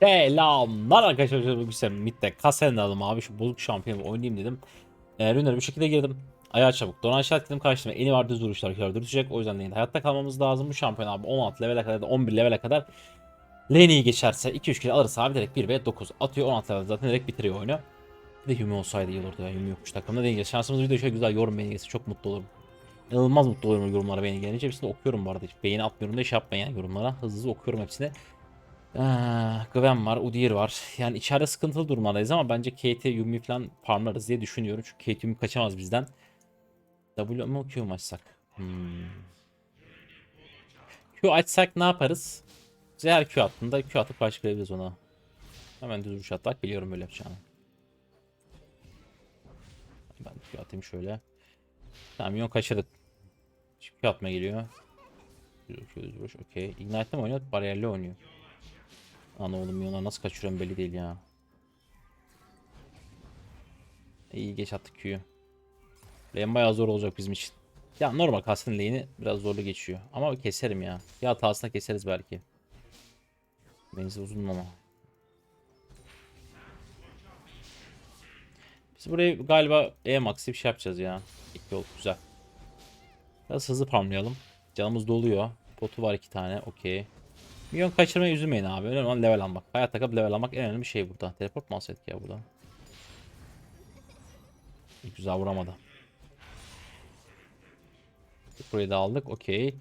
Selamlar arkadaşlar. Bugün size midde kasen aldım abi. Şu bozuk şampiyon oynayayım dedim. E, Rünner'e bu şekilde girdim. Ayağı çabuk. Donan şart dedim karşıma. Eni var düz vuruşlar kör dürtecek. O yüzden lane'de hayatta kalmamız lazım. Bu şampiyon abi 16 level'e kadar da 11 level'e kadar lane'i geçerse 2-3 kere alırsa abi direkt 1 ve 9 atıyor. 16 level zaten direkt bitiriyor oyunu. Bir de Yumi olsaydı iyi olurdu ya. Yumi yokmuş takımda değil. Şansımız de şöyle güzel yorum beğeni gelse çok mutlu olurum. İnanılmaz mutlu olurum yorumlara beğeni gelince. Hepsini okuyorum bu arada. Hiç beğeni atmıyorum da iş yapmayın yani yorumlara. Hızlı hızlı okuyorum hepsini. Gwen var, Udyr var. Yani içeride sıkıntılı durumlardayız ama bence Kate, Yumi falan farmlarız diye düşünüyorum. Çünkü Kate Yumi kaçamaz bizden. W mu Q mu açsak? Hmm. Q açsak ne yaparız? Zehir Q attığında Q atıp karşılayabiliriz ona. Hemen düz vuruş atmak biliyorum böyle yapacağını. Ben Q atayım şöyle. Tamam milyon kaçırdık. Q atma geliyor. Düz vuruş, okey. Ignite'le mi oynuyor? Bariyerle oynuyor. Ana oğlum milyonlar nasıl kaçırıyorum belli değil ya. İyi geç attık Q'yu. Lane bayağı zor olacak bizim için. Ya normal Kastin lane'i biraz zorlu geçiyor. Ama keserim ya. Ya hatasına keseriz belki. Menzil uzun ama. Biz burayı galiba E-Max'i bir şey yapacağız ya. İlk yol güzel. Biraz hızlı farmlayalım. Canımız doluyor. Potu var iki tane. Okey. Milyon kaçırmaya üzülmeyin abi. Önemli olan level almak. Hayat takıp level almak en önemli şey burada. Teleport mu alsaydık ya burada? Güzel vuramadı. Burayı da aldık. Okey.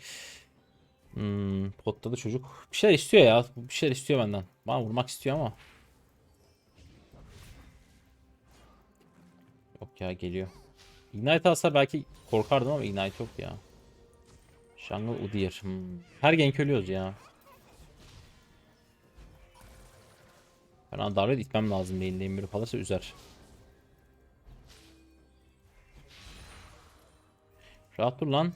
Hmm, potta da çocuk. Bir şeyler istiyor ya. Bir şeyler istiyor benden. Bana vurmak istiyor ama. Yok ya geliyor. Ignite alsa belki korkardım ama Ignite yok ya. Jungle Udyr. Hmm. Her gank ölüyoruz ya. Ben adalet itmem lazım lane'deyim. Biri kalırsa üzer. Rahat dur lan.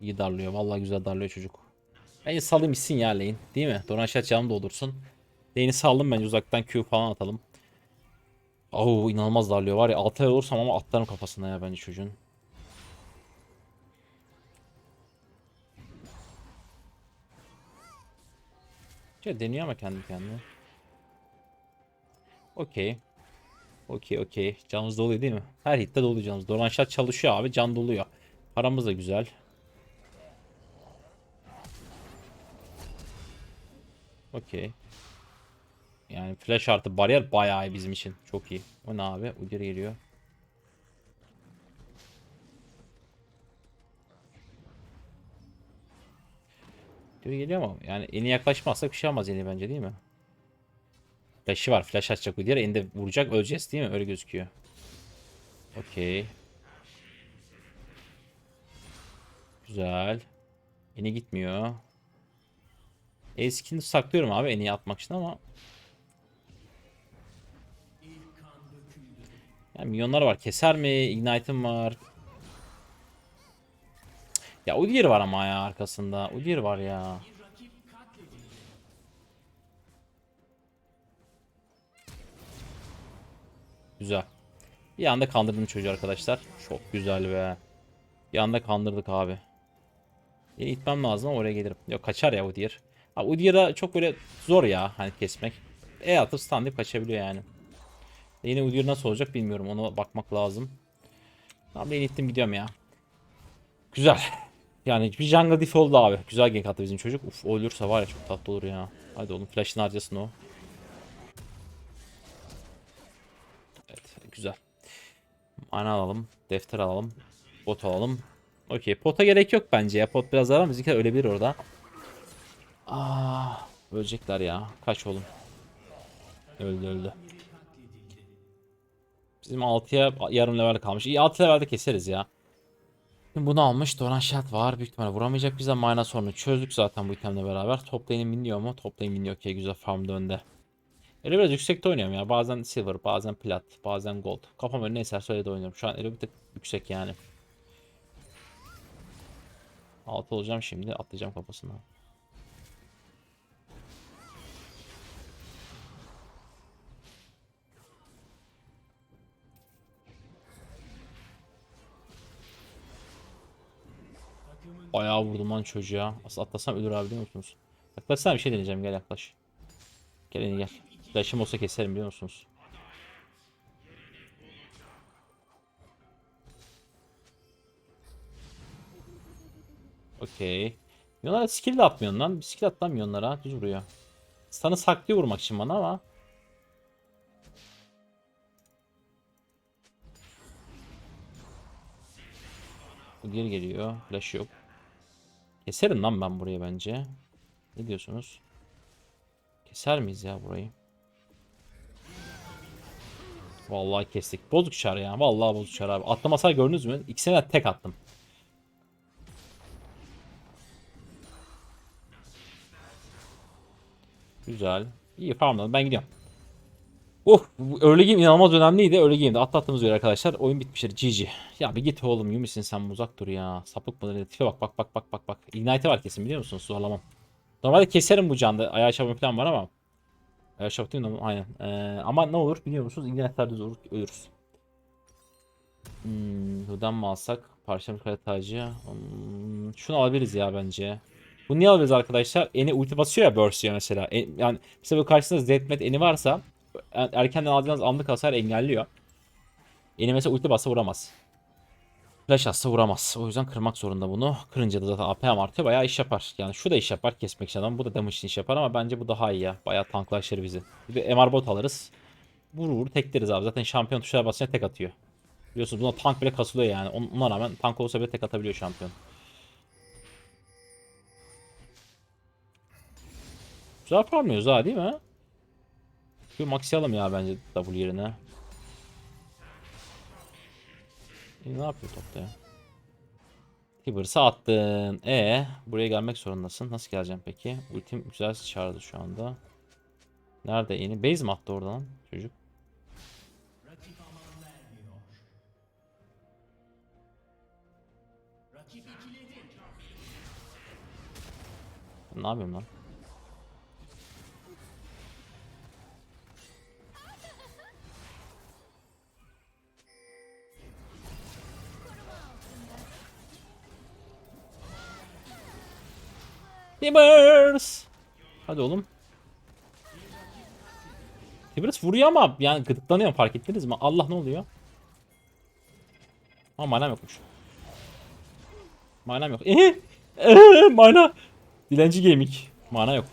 İyi darlıyor. Vallahi güzel darlıyor çocuk. Bence salayım içsin ya lane. Değil mi? Donaşat canım doldursun. Lane'i saldım bence uzaktan Q falan atalım. Oo inanılmaz darlıyor var ya 6 olursam ama atlarım kafasına ya bence çocuğun. Şey deniyor ama kendi kendine. Okey. Okey okey. Canımız doluyor değil mi? Her hitte doluyor canımız. Dolan şat çalışıyor abi. Can doluyor. Paramız da güzel. Okey. Yani flash artı bariyer bayağı iyi bizim için. Çok iyi. O ne abi? Udyr geliyor. Udyr geliyor ama yani eni yaklaşmazsak bir şey olmaz yeni bence değil mi? Flash'ı var. Flash açacak Udyr. Eni vuracak. Öleceğiz değil mi? Öyle gözüküyor. Okey. Güzel. Eni gitmiyor. Eskini saklıyorum abi en iyi atmak için ama yani milyonlar var. Keser mi? Ignite'ım var. Ya Udyr var ama ya arkasında. Udyr var ya. Güzel. Bir anda kandırdım çocuğu arkadaşlar. Çok güzel be. Bir anda kandırdık abi. Yeni itmem lazım ama oraya gelirim. Yok kaçar ya Udyr. Abi Udyr'a çok böyle zor ya hani kesmek. E atıp standip kaçabiliyor yani. Yine Udyr nasıl olacak bilmiyorum. Ona bakmak lazım. Tamam ben ittim gidiyorum ya. Güzel. Yani bir jungle diff oldu abi. Güzel gank attı bizim çocuk. Uf ölürse var ya çok tatlı olur ya. Hadi oğlum flash'ını harcasın o. Evet güzel. Mana alalım. Defter alalım. Bot alalım. Okey. Pota gerek yok bence ya. Pot biraz daha bizimkiler ölebilir orada. Aa, ölecekler ya. Kaç oğlum. Öldü öldü. Bizim 6'ya yarım level kalmış. İyi 6 levelde keseriz ya. Şimdi bunu almış. Doran şart var. Büyük ihtimalle vuramayacak bize. Mana sorunu çözdük zaten bu itemle beraber. Top lane'in minliyor mu? Top lane minliyor. Okey güzel farm önde. Öyle biraz yüksekte oynuyorum ya. Bazen silver, bazen plat, bazen gold. Kafam önüne eserse öyle de oynuyorum. Şu an öyle bir tık yüksek yani. Alt olacağım şimdi. Atlayacağım kafasına. Bayağı vurdum lan çocuğa. Aslında atlasam ölür abi biliyor musunuz? Yaklaşsana bir şey deneyeceğim gel yaklaş. Gel gel. Flash'ım olsa keserim biliyor musunuz? Okey. Milyonlara skill de atmıyorsun lan. Bir skill at lan milyonlara. Düz vuruyor. Stun'ı saklıyor vurmak için bana ama. Bu geri geliyor. Flash yok. Keserim lan ben burayı bence. Ne diyorsunuz? Keser miyiz ya burayı? Vallahi kestik. Bozuk çar ya. Vallahi bozuk çar abi. Attım hasar gördünüz mü? İkisine de tek attım. Güzel. İyi farmladım. Ben gidiyorum. Oh, bu early game inanılmaz önemliydi. Early game'de atlattığımız göre arkadaşlar oyun bitmiştir. GG. Ya bir git oğlum Yumisin sen uzak dur ya. Sapık mıdır? Tipe bak bak bak bak bak bak. Ignite var kesin biliyor musunuz? Zorlamam. Normalde keserim bu canda. Ayağı çabuk falan var ama. Ayağı çabuk değil mi? Aynen. Ee, ama ne olur biliyor musunuz? Ignite'lerde zor ölürüz. Hmm, buradan mı alsak? Parçamız kare tacı. Hmm, şunu alabiliriz ya bence. Bu niye alabiliriz arkadaşlar? Eni ulti basıyor ya burst diyor mesela. En- yani mesela bu karşısında Zedmet eni varsa erkenden alacağınız anlık hasar engelliyor. Eni mesela ulti bassa vuramaz. Flash atsa vuramaz. O yüzden kırmak zorunda bunu. Kırınca da zaten AP artıyor. Bayağı iş yapar. Yani şu da iş yapar kesmek için adam. Bu da damage iş yapar ama bence bu daha iyi ya. Bayağı tanklaştırır bizi. Bir de MR bot alırız. Vur vur tekleriz abi. Zaten şampiyon tuşlara basınca tek atıyor. Biliyorsunuz buna tank bile kasılıyor yani. On- Ona rağmen tank olsa bile tek atabiliyor şampiyon. Güzel farmlıyoruz ha değil mi? Şu maxiyalım ya bence W yerine. E, ne yapıyor topta ya? Tibers'ı attın. E buraya gelmek zorundasın. Nasıl geleceğim peki? Ultim güzel çağırdı şu anda. Nerede yeni? Base mi attı oradan çocuk? Ne yapıyorum lan? Tibbers! Hadi oğlum. Tibbers vuruyor ama yani gıdıklanıyor fark ettiniz mi? Allah ne oluyor? Ama manam yokmuş. Manam yok. Ehe! Ehe! Mana! Dilenci gaming. Mana yok.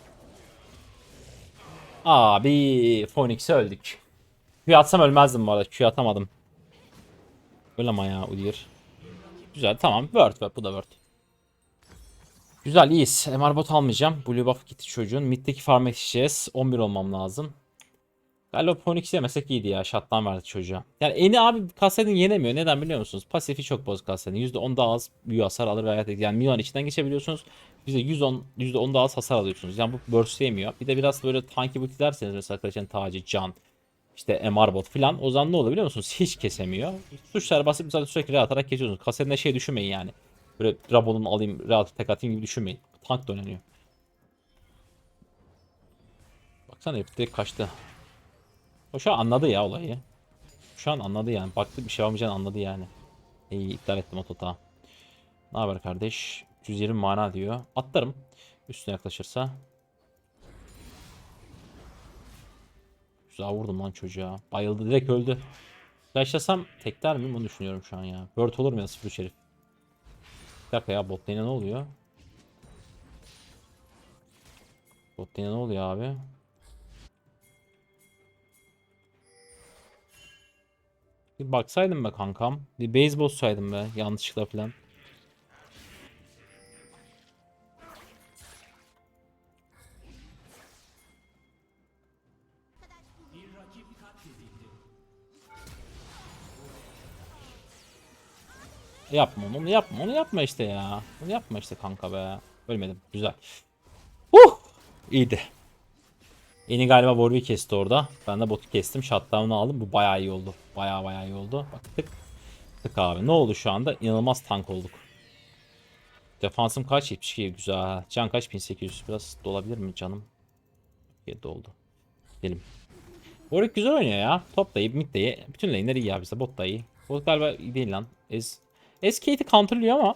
Abi Phoenix'e öldük. Q atsam ölmezdim bu arada. Q atamadım. Öl ama ya Udyr. Güzel tamam. Word word bu da word. Güzel iyiyiz. MR bot almayacağım. Blue buff gitti çocuğun. Mid'deki farm yetişeceğiz. 11 olmam lazım. Galiba Phoenix yemesek iyiydi ya. Shutdown verdi çocuğa. Yani Eni abi Kassadin yenemiyor. Neden biliyor musunuz? Pasifi çok bozuk Kassadin. %10 daha az büyü hasar alır ve hayat Yani milyon içinden geçebiliyorsunuz. %110, %10 daha az hasar alıyorsunuz. Yani bu burst yemiyor. Bir de biraz böyle tanky boot derseniz mesela Kraliçenin tacı, can, işte MR bot falan. O zaman ne oluyor biliyor musunuz? Hiç kesemiyor. Tuşlara basıp zaten sürekli atarak geçiyorsunuz. Kassadin'de şey düşünmeyin yani. Böyle Rabon'un alayım, rahat tek atayım gibi düşünmeyin. Tank da oynanıyor. Baksana herif direkt kaçtı. O şu an anladı ya olayı. Şu an anladı yani. Baktı bir şey olmayacağını anladı yani. İyi iptal ettim o totağı. Ne haber kardeş? 320 mana diyor. Atlarım. Üstüne yaklaşırsa. Güzel vurdum lan çocuğa. Bayıldı direkt öldü. Flashlasam tekler miyim onu düşünüyorum şu an ya. Bird olur mu ya 0 herif? Bir dakika ya bot ne oluyor? Bot ne oluyor abi? Bir baksaydım be kankam. Bir base bozsaydım be yanlışlıkla falan. Yapma onu, yapma, onu yapma işte ya. Onu yapma işte kanka be. Ölmedim, güzel. Uh! İyiydi. Yeni galiba Warwick kesti orada. Ben de botu kestim. Shutdown'u aldım. Bu bayağı iyi oldu. Bayağı bayağı iyi oldu. Bak tık. Tık abi. Ne oldu şu anda? İnanılmaz tank olduk. Defansım kaç? 72 güzel. Can kaç? 1800. Biraz dolabilir mi canım? 7 oldu. Gidelim. Warwick güzel oynuyor ya. Top da iyi, mid de iyi. Bütün lane'ler iyi ya. Bot da iyi. Bot galiba iyi değil lan. Ez, Ez Kate'i counterlıyor ama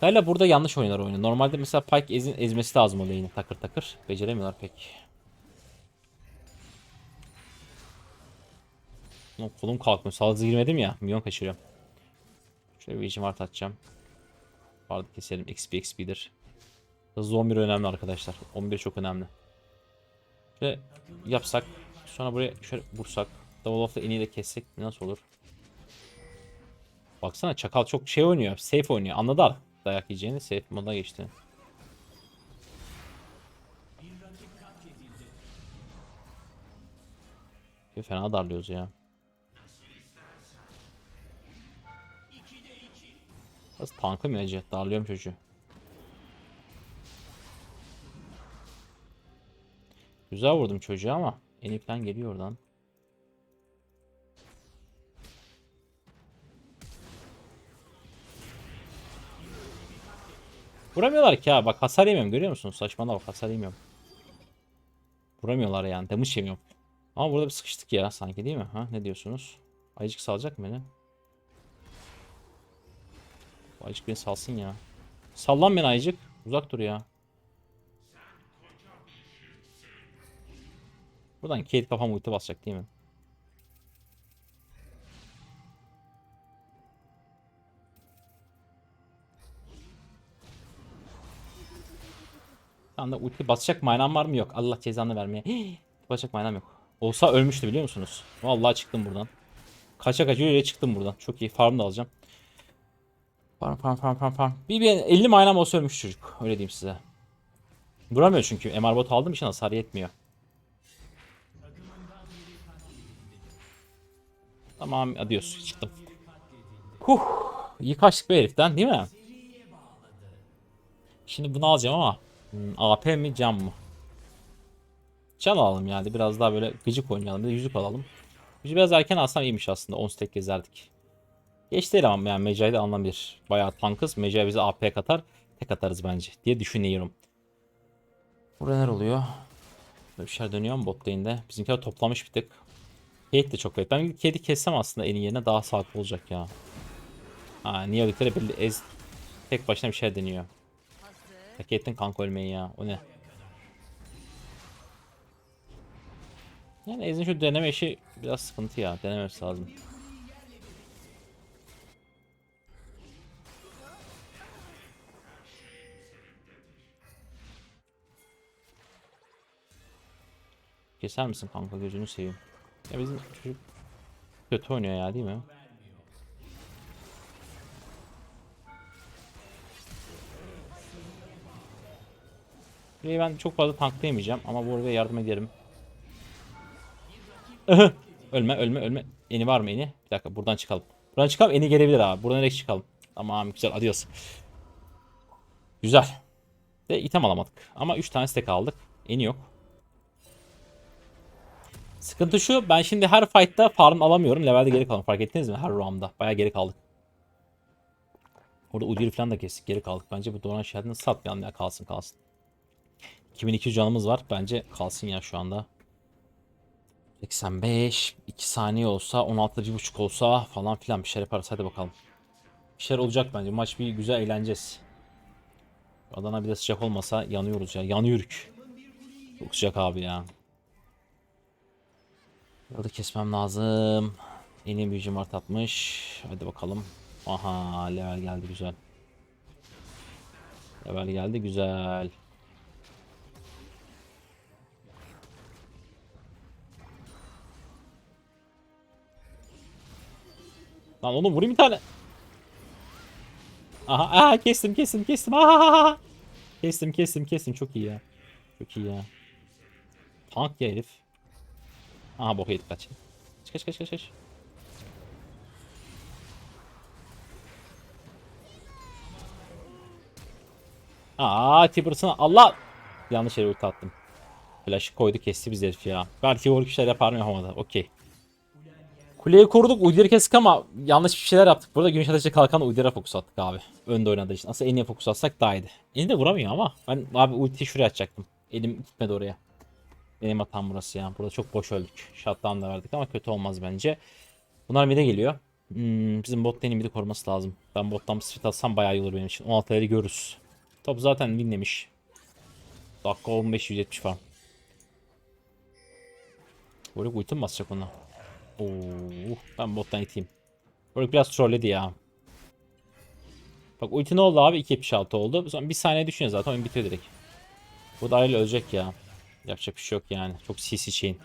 Hala burada yanlış oynar oyunu. Normalde mesela Pyke ezin, ezmesi lazım o lane'i takır takır. Beceremiyorlar pek. Lan kolum kalkmıyor. Sağlıklı girmedim ya. Milyon kaçırıyorum. Şöyle bir içim art atacağım. Vardı keselim. XP XP'dir. Hızlı 11 önemli arkadaşlar. 11 çok önemli. Şöyle yapsak. Sonra buraya şöyle vursak. Double off'la eni de kessek nasıl olur? Baksana çakal çok şey oynuyor. Safe oynuyor. Anladı artık dayak yiyeceğini. Safe moda geçti. Fena darlıyoruz ya. Biraz ya Ece. Darlıyorum çocuğu. Güzel vurdum çocuğa ama eni falan geliyor oradan. Vuramıyorlar ki ha. Bak hasar yemiyorum görüyor musun? Saçmalama bak hasar yemiyorum. Vuramıyorlar yani. Damage yemiyorum. Ama burada bir sıkıştık ya sanki değil mi? Ha ne diyorsunuz? Ayıcık salacak mı beni? Ayıcık beni salsın ya. Sallan beni Ayıcık. Uzak dur ya. Buradan Kate kafam ulti basacak değil mi? Şu anda ulti basacak manam var mı? Yok. Allah cezanı vermeye. Hii, basacak manam yok. Olsa ölmüştü biliyor musunuz? Vallahi çıktım buradan. Kaça kaça öyle çıktım buradan. Çok iyi. Farm da alacağım. Farm farm farm farm farm. Bir, bir 50 manam olsa ölmüş çocuk. Öyle diyeyim size. Vuramıyor çünkü. MR bot aldığım için hasar yetmiyor. Tamam adios. Çıktım. Huh. İyi kaçtık be heriften değil mi? Şimdi bunu alacağım ama hmm, AP mi cam mı? Can alalım yani biraz daha böyle gıcık oynayalım. Bir de yüzük alalım. Yüzü biraz erken alsam iyiymiş aslında. 10 stack gezerdik. Geç değil ama yani Mecai de anlamıyor. Bayağı tankız. Mecai bize AP katar. Tek atarız bence diye düşünüyorum. Burada neler oluyor? Böyle bir şeyler dönüyor mu bot lane'de? Bizimkiler toplamış bir tık. Kate de çok kayıp. Ben Kate'i kessem aslında en yerine daha sağlıklı olacak ya. Ha niye öldükleri belli. Ez tek başına bir şey deniyor. Hak ettin kanka ölmeyi ya. O ne? Yani Ezin şu deneme işi biraz sıkıntı ya. Denemesi lazım. Keser misin kanka gözünü seveyim. Ya bizim çocuk kötü oynuyor ya değil mi? Burayı ben çok fazla tanklayamayacağım ama bu arada yardım ederim. ölme ölme ölme. Eni var mı eni? Bir dakika buradan çıkalım. Buradan çıkalım eni gelebilir abi. Buradan direkt çıkalım. Tamam güzel adios. Güzel. Ve item alamadık. Ama 3 tane stack aldık. Eni yok. Sıkıntı şu ben şimdi her fight'ta farm alamıyorum. Levelde geri kaldım. Fark ettiniz mi? Her round'da. Baya geri kaldık. Orada Udyr falan da kestik. Geri kaldık. Bence bu Doran Shadow'ını satmayalım ya. Kalsın kalsın. 2200 canımız var. Bence kalsın ya şu anda. 85. 2 saniye olsa 16 bir buçuk olsa falan filan bir şeyler yaparız. Hadi bakalım. Bir şeyler olacak bence. Maç bir güzel eğleneceğiz. Adana bir de sıcak olmasa yanıyoruz ya. Yanıyoruz. Çok sıcak abi ya. Burada kesmem lazım. Yeni büyücü mart atmış. Hadi bakalım. Aha level geldi güzel. Level geldi güzel. Lan oğlum vurayım bir tane. Aha, aha kestim kestim kestim. Aha. Kestim kestim kestim çok iyi ya. Çok iyi ya. Tank ya herif. Aha boku yedik kaç. Kaç kaç kaç kaç. Aa Tibers'ın Allah. Yanlış yere ulti attım. Flash'ı koydu kesti biz herif ya. Belki vuruk işler yapar mı yapamadı. Okey. Kuleyi koruduk. Uyduları kestik ama yanlış bir şeyler yaptık. Burada güneş ateşi kalkan Uydulara fokus attık abi. Önde oynadığı için. Aslında en iyi fokus atsak daha iyiydi. Eni de vuramıyor ama. Ben abi ultiyi şuraya atacaktım. Elim gitmedi oraya. Benim hatam burası ya. Burada çok boş öldük. Shutdown da verdik ama kötü olmaz bence. Bunlar mid'e geliyor. Hmm, bizim bot lane'in bir de koruması lazım. Ben bottan bir split atsam bayağı iyi olur benim için. 16 leri görürüz. Top zaten winlemiş. Dakika 15 170 falan. Böyle ulti mi basacak ona? Oo, ben bottan iteyim. Böyle biraz trolledi ya. Bak ulti ne oldu abi? 2.76 oldu. Sonra bir saniye düşünüyor zaten oyun bitiyor direkt. Bu da ayrı ölecek ya. Yapacak bir şey yok yani. Çok CC chain.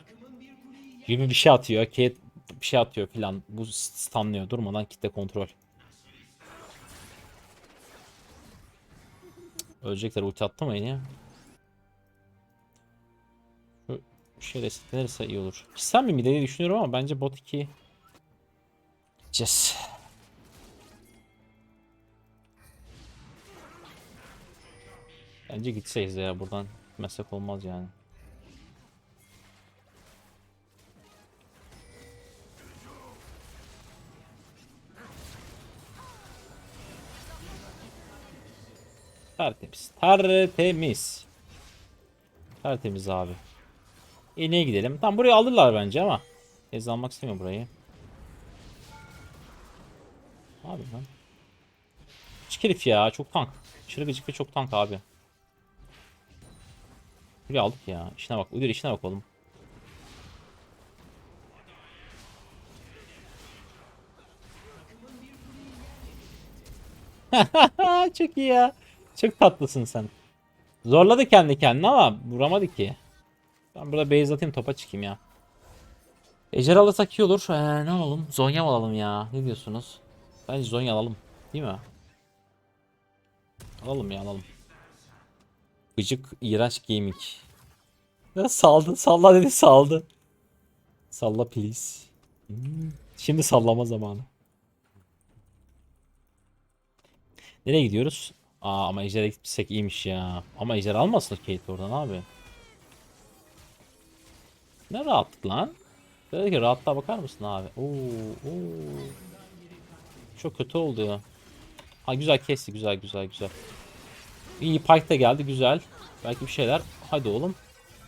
Gibi bir şey atıyor. Kate bir şey atıyor filan. Bu stunlıyor. Durmadan kitle kontrol. Ölecekler ulti attı mı yine? Şey resetlenirse iyi olur. Sen mi mi diye düşünüyorum ama bence bot 2 gideceğiz. Bence gitseyiz ya buradan meslek olmaz yani. Tertemiz. Tertemiz. Tertemiz abi. İğneye gidelim. Tam burayı alırlar bence ama. Ez almak istemiyorum burayı. Abi lan. Küçük herif ya. Çok tank. Aşırı gıcık ve çok tank abi. Buraya aldık ya. İşine bak. Uydur işine bak oğlum. Çok iyi ya. Çok tatlısın sen. Zorladı kendi kendine ama vuramadı ki. Ben burada base atayım topa çıkayım ya. Ejder alırsak iyi olur. Ee, ne alalım? Zonya alalım ya? Ne diyorsunuz? Bence Zonya alalım. Değil mi? Alalım ya alalım. Gıcık iğrenç gaming. Ya saldı salla dedi saldı. Salla please. Şimdi sallama zamanı. Nereye gidiyoruz? Aa ama Ejder'e gitsek iyiymiş ya. Ama Ejder almasın Kate oradan abi. Ne rahatlık lan. Dedi ki rahatlığa bakar mısın abi? Oo, oo. Çok kötü oldu ya. Ha güzel kesti güzel güzel güzel. İyi Pike de geldi güzel. Belki bir şeyler. Hadi oğlum.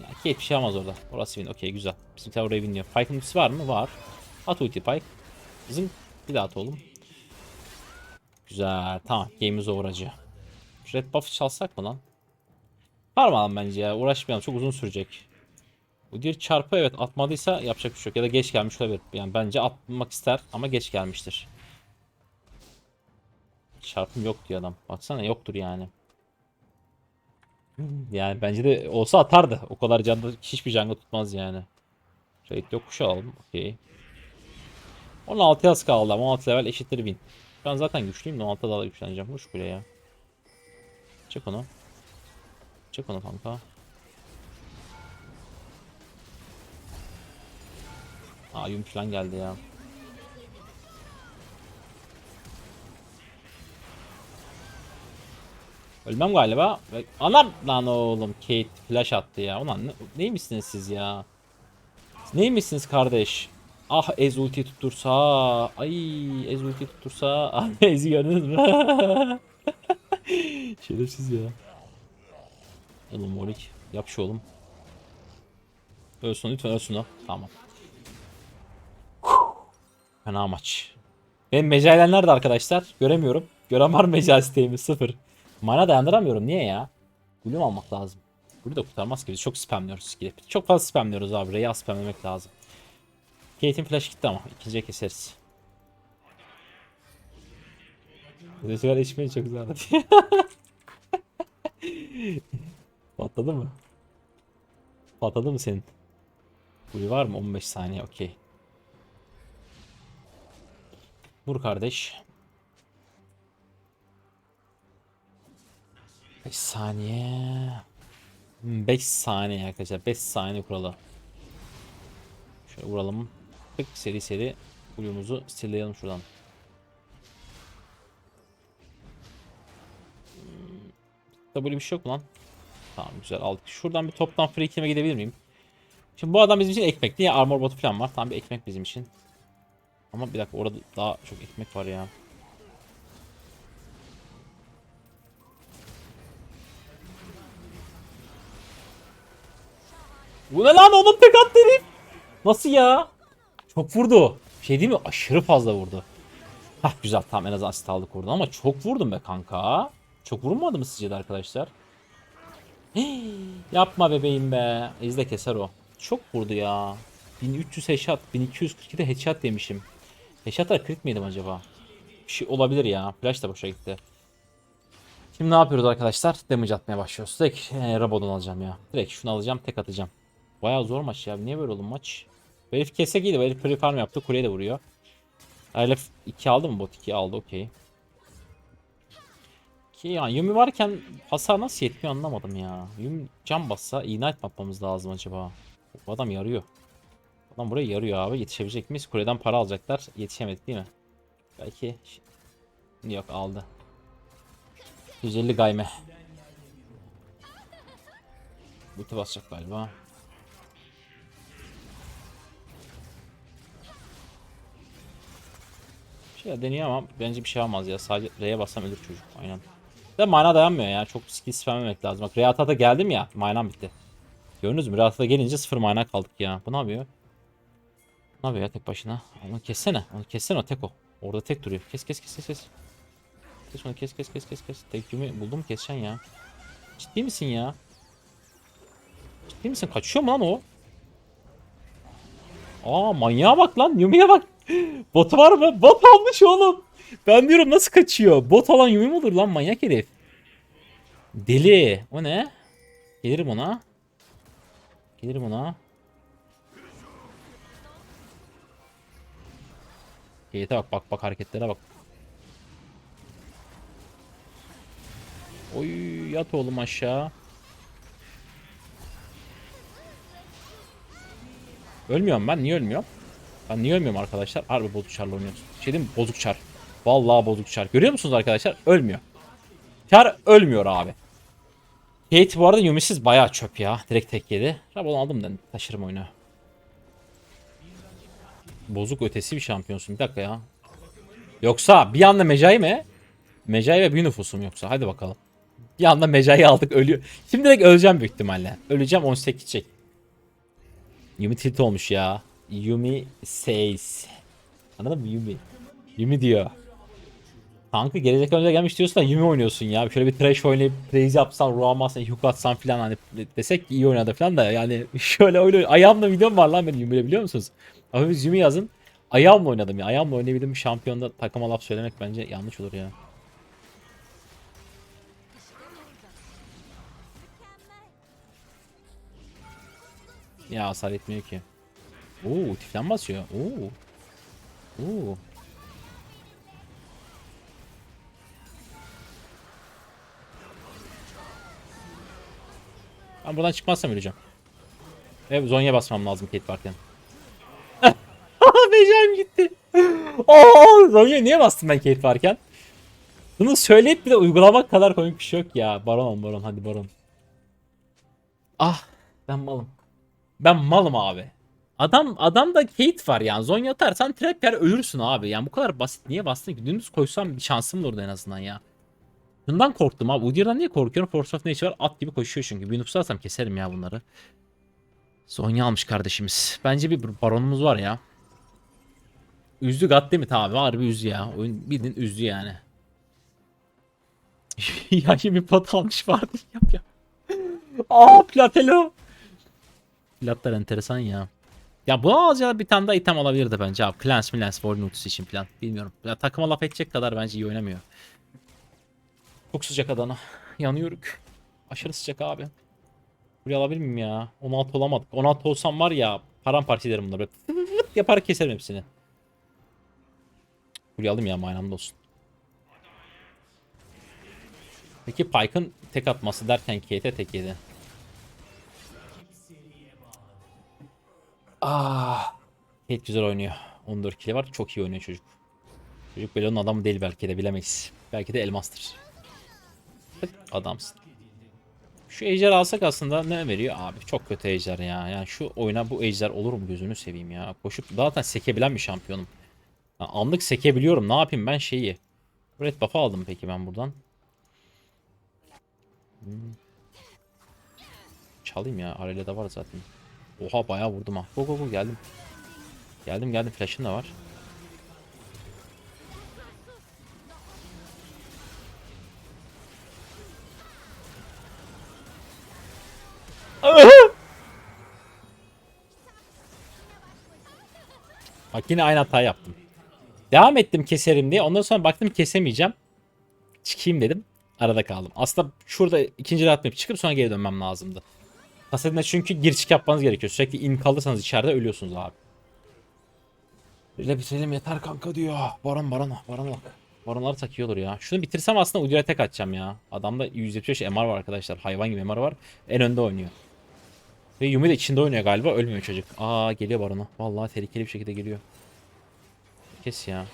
Ya Kate bir şey yapmaz orada. Orası win. Okey güzel. Bizimkiler oraya winliyor. Pike'ın ultisi var mı? Var. At ulti Pike. Bizim bir daha at oğlum. Güzel. Tamam. Game is over acı. Şu Red buff çalsak mı lan? Parmayalım bence ya. Uğraşmayalım. Çok uzun sürecek. Bu diğer çarpı evet atmadıysa yapacak bir şey yok. Ya da geç gelmiş olabilir. Yani bence atmak ister ama geç gelmiştir. Çarpım yok diyor adam. Baksana yoktur yani. Yani bence de olsa atardı. O kadar canda hiçbir canga tutmaz yani. Raid yok kuş alalım. Okey. 16 yaz kaldı ama 16 level eşittir 1000. Ben zaten güçlüyüm de 16 daha da güçleneceğim. Hoş bile ya. Çek onu. Çek onu kanka. Aa yum falan geldi ya. Ölmem galiba. Anam lan oğlum Kate flash attı ya. Ulan ne, neymişsiniz siz ya? Neymişsiniz kardeş? Ah Ez ulti tuttursa. Ay Ez ulti tuttursa. Ah Ez'i gördünüz mü? Şerefsiz ya. Oğlum Morik yap şu oğlum. Ölsün lütfen ölsün o. Tamam. Fena maç. Benim mecailen nerede arkadaşlar? Göremiyorum. Gören var mı mecai isteğimi? Sıfır. Mana dayandıramıyorum. Niye ya? Gülüm almak lazım. Gülü de kurtarmaz ki. Biz çok spamlıyoruz skill'i. Çok fazla spamlıyoruz abi. Az spamlemek lazım. Kate'in flash gitti ama. İkinciye keseriz. Sigara içmeyi çok anlatıyor. Patladı mı? Patladı mı senin? Gülü var mı? 15 saniye okey. Vur kardeş. 5 saniye. 5 saniye arkadaşlar. 5 saniye kuralı. Şöyle vuralım. Tık seri seri Blue'umuzu stilleyelim şuradan. Hmm, W bir şey yok lan? Tamam güzel aldık. Şuradan bir toptan free kill'e gidebilir miyim? Şimdi bu adam bizim için ekmek. Niye armor botu falan var? Tamam bir ekmek bizim için. Ama bir dakika orada daha çok ekmek var ya. Bu ne lan onun tek attı. Nasıl ya? Çok vurdu. Şey değil mi? Aşırı fazla vurdu. Hah güzel tamam en azından asist aldık oradan ama çok vurdum be kanka. Çok vurulmadı mı sizce de arkadaşlar? Yapma bebeğim be. İzle keser o. Çok vurdu ya. 1300 headshot, 1242 de headshot demişim. Headshotlar crit miydim acaba? Bir şey olabilir ya. Flash da boşa gitti. Şimdi ne yapıyoruz arkadaşlar? Damage atmaya başlıyoruz. Direkt e, Rabodon alacağım ya. Direkt şunu alacağım tek atacağım. Bayağı zor maç ya. Niye böyle oldu maç? Herif kesek iyiydi. Bu herif pre yaptı. Kuleye de vuruyor. Elif 2 aldı mı bot 2 aldı okey. Ki ya Yumi varken hasar nasıl yetmiyor anlamadım ya. Yumi can bassa ignite yapmamız lazım acaba. Bu adam yarıyor. Adam buraya yarıyor abi. Yetişebilecek miyiz? Kuleden para alacaklar. Yetişemedik değil mi? Belki yok aldı. 150 gayme. Buti basacak galiba. Şey deniyor ama bence bir şey olmaz ya. Sadece R'ye bassam ölür çocuk. Aynen. De mana dayanmıyor ya. Çok skill spamlemek lazım. Bak Reata'da geldim ya. Manam bitti. Gördünüz mü? Reata'da gelince sıfır mana kaldık ya. Bu ne yapıyor? Ne yapıyor ya tek başına? Onu kessene. Onu kessene o tek o. Orada tek duruyor. Kes kes kes kes kes. Kes onu kes kes kes kes kes. Tek yumi buldum keseceksin ya. Ciddi misin ya? Ciddi misin? Kaçıyor mu lan o? Aa manyağa bak lan. Yumi'ye bak. Bot var mı? Bot almış oğlum. Ben diyorum nasıl kaçıyor? Bot alan Yumi mi olur lan manyak herif? Deli. O ne? Gelirim ona. Gelirim ona. Gate'e bak bak bak hareketlere bak. Oy yat oğlum aşağı. Ölmüyorum ben. Niye ölmüyorum? Ben niye ölmüyorum arkadaşlar? Harbi bozuk çarla oynuyoruz. Şey diyeyim? Bozuk çar. Vallahi bozuk çar. Görüyor musunuz arkadaşlar? Ölmüyor. Çar ölmüyor abi. Kate bu arada Yumi'siz bayağı çöp ya. Direkt tek yedi. Rabon aldım ben. Taşırım oyunu. Bozuk ötesi bir şampiyonsun. Bir dakika ya. Yoksa bir anda Mecai mi? Mecai ve bir nüfusum yoksa. Hadi bakalım. Bir anda Mecai aldık ölüyor. Şimdi direkt öleceğim büyük ihtimalle. Öleceğim 18 çek. Yumi tilt olmuş ya. Yumi says. Anladın mı Yumi? Yumi diyor. Kanka gelecek önce gelmiş diyorsun da Yumi oynuyorsun ya. Şöyle bir trash oynayıp praise yapsan, ruh almazsan, hook atsan falan hani desek iyi oynadı falan da yani şöyle öyle ayağımla videom var lan benim Yumi'yle biliyor musunuz? Ama biz Yumi yazın. Ayağımla oynadım ya. Ayağımla oynayabildim şampiyonda takıma laf söylemek bence yanlış olur ya. Ya hasar etmiyor ki. Oo, tiflen basıyor. Oo. Oo. Ben buradan çıkmazsam öleceğim. Ve Zonya basmam lazım Kate varken. Aa, Zonya niye bastım ben Kate varken? Bunu söyleyip bir de uygulamak kadar komik bir şey yok ya. Baron baron hadi baron. Ah ben malım. Ben malım abi. Adam adamda Kate var yani. Zonya atarsan trap yer ölürsün abi. Yani bu kadar basit. Niye bastın ki? Dümdüz koysam bir şansım olurdu en azından ya. Bundan korktum abi. Udyr'dan niye korkuyorum? Force of Nature var. At gibi koşuyor çünkü. Bir nüfus atsam keserim ya bunları. Zonya almış kardeşimiz. Bence bir baronumuz var ya. Üzdü mi? Tamam harbi üzdü ya. Oyun bildiğin üzdü yani. ya şimdi pot almış vardı. Yap ya. Aa Platelo. Platlar enteresan ya. Ya bu alacağı bir tane daha item alabilirdi bence abi. Clans Milans Warren ultisi için falan. Bilmiyorum. Ya, takıma laf edecek kadar bence iyi oynamıyor. Çok sıcak Adana. Yanıyoruz. Aşırı sıcak abi. Buraya alabilir miyim ya? 16 olamadık. 16 olsam var ya paramparça ederim bunları. Böyle yapar keserim hepsini. Buraya alayım ya aynı anda olsun. Peki Pike'ın tek atması derken Kate'e tek yedi. Ah. Kate güzel oynuyor. 14 kili var. Çok iyi oynuyor çocuk. Çocuk Belo'nun adamı değil belki de bilemeyiz. Belki de elmastır. Adamsın. Şu ejder alsak aslında ne veriyor abi? Çok kötü ejder ya. Yani şu oyuna bu ejder olur mu gözünü seveyim ya. Koşup zaten sekebilen bir şampiyonum. Anlık sekebiliyorum. Ne yapayım ben şeyi. Red buff'ı aldım peki ben buradan. Hmm. Çalayım ya. Arayla da var zaten. Oha bayağı vurdum ha. Go go go geldim. Geldim geldim. Flash'ın da var. Bak yine aynı hata yaptım. Devam ettim keserim diye. Ondan sonra baktım kesemeyeceğim. Çıkayım dedim. Arada kaldım. Aslında şurada ikinci rahat map çıkıp sonra geri dönmem lazımdı. Hasadine çünkü gir çık yapmanız gerekiyor. Sürekli in kalırsanız içeride ölüyorsunuz abi. Böyle bitirelim yeter kanka diyor. Baron baron baron bak. Baronları tak iyi olur ya. Şunu bitirsem aslında Udyr'a tek atacağım ya. Adamda 175 MR var arkadaşlar. Hayvan gibi MR var. En önde oynuyor. Ve Yumi de içinde oynuyor galiba. Ölmüyor çocuk. Aa geliyor Baron'a. Vallahi tehlikeli bir şekilde geliyor. Kes ya.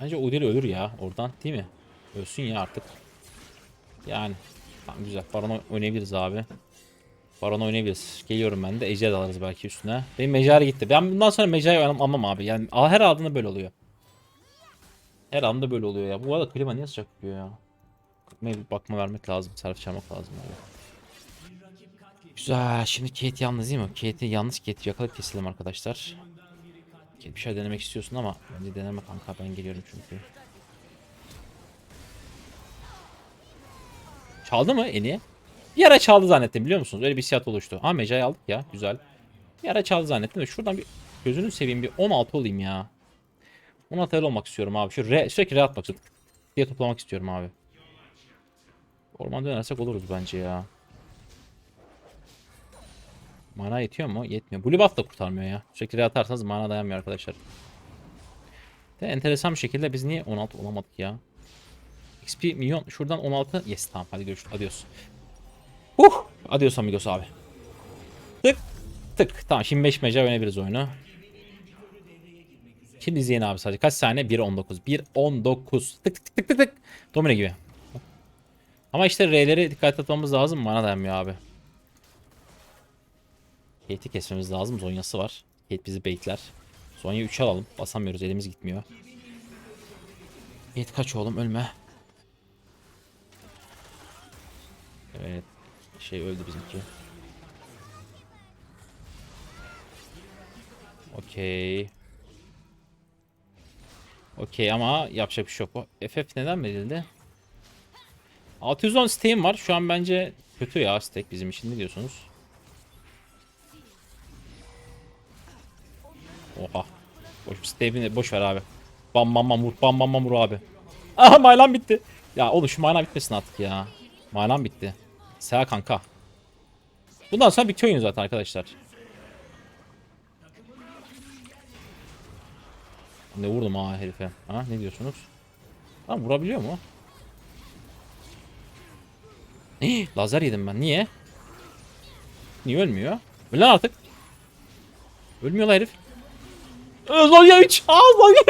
Bence Udyr ölür ya oradan değil mi? Ölsün ya artık. Yani. Tamam güzel. Baron oynayabiliriz abi. Baron oynayabiliriz. Geliyorum ben de. Ejder de alırız belki üstüne. Benim Mecari gitti. Ben bundan sonra Mecari almam abi. Yani her aldığında böyle oluyor. Her anda böyle oluyor ya. Bu arada klima niye sıcak yapıyor ya? Bakma vermek lazım. Serf çarmak lazım abi. Güzel. Şimdi Kate yalnız değil mi? Kate'i yalnız Kate'i yakalayıp keselim arkadaşlar. Kate bir şey denemek istiyorsun ama bence deneme kanka ben geliyorum çünkü. Çaldı mı Eni? Bir ara çaldı zannettim biliyor musunuz? Öyle bir hissiyat oluştu. Ha Mecai aldık ya güzel. Bir ara çaldı zannettim de şuradan bir gözünü seveyim bir 16 olayım ya. 16 el olmak istiyorum abi. Şu re, sürekli re atmak istiyorum. diye toplamak istiyorum abi. Orman dönersek oluruz bence ya. Mana yetiyor mu? Yetmiyor. Blue buff da kurtarmıyor ya. Sürekli re atarsanız mana dayanmıyor arkadaşlar. De enteresan bir şekilde biz niye 16 olamadık ya? XP milyon şuradan 16. Yes tamam hadi görüşürüz. Adios. Uh! Adios amigos abi. Tık. Tık. Tamam şimdi 5 meca oynayabiliriz oyunu. Şimdi izleyin abi sadece. Kaç saniye? 1.19. 1.19. Tık tık tık tık tık. Domine gibi. Ama işte R'leri dikkat etmemiz lazım. Bana dayanmıyor abi. Kate'i kesmemiz lazım. Zonya'sı var. Kate bizi baitler. Zonya 3 alalım. Basamıyoruz. Elimiz gitmiyor. Kate kaç oğlum ölme. Evet. Şey öldü bizimki. Okey. Okey ama yapacak bir şey yok. FF neden verildi? 610 steam var. Şu an bence kötü ya stack bizim için ne diyorsunuz? Oha. Boş stack'ini boş ver abi. Bam bam bam vur bam bam bam vur abi. Aha maylan bitti. Ya oğlum şu maylan bitmesin artık ya. Maylan bitti. Seha kanka. Bundan sonra bitiyor oyun zaten arkadaşlar. Ne vurdum ha herife. Ha ne diyorsunuz? Ha vurabiliyor mu? Hii, lazer yedim ben. Niye? Niye ölmüyor? Öl lan artık. Ölmüyor lan herif. Ee, Zonya 3. Aa Zonya.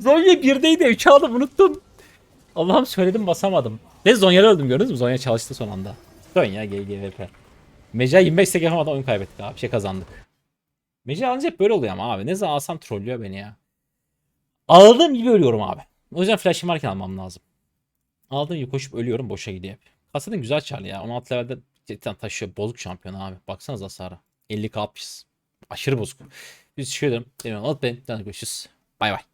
Zonya 1'deydi 3 aldım unuttum. Allah'ım söyledim basamadım. Ve Zonya'da öldüm gördünüz mü? Zonya çalıştı son anda. Zonya GGVP. Meca 25 sek yapamadan oyun kaybettik abi. Bir şey kazandık. Meca alınca hep böyle oluyor ama abi. Ne zaman alsam trollüyor beni ya. Aldığım gibi ölüyorum abi. O yüzden flash'ım varken almam lazım. Aldığım gibi koşup ölüyorum boşa gidiyor hep. Kasadın güzel çarlı ya. 16 levelde cidden taşıyor. Bozuk şampiyon abi. Baksanıza hasara. 50 kapış. Aşırı bozuk. Biz çıkıyorum. Unutmayın. Görüşürüz. Bay bay.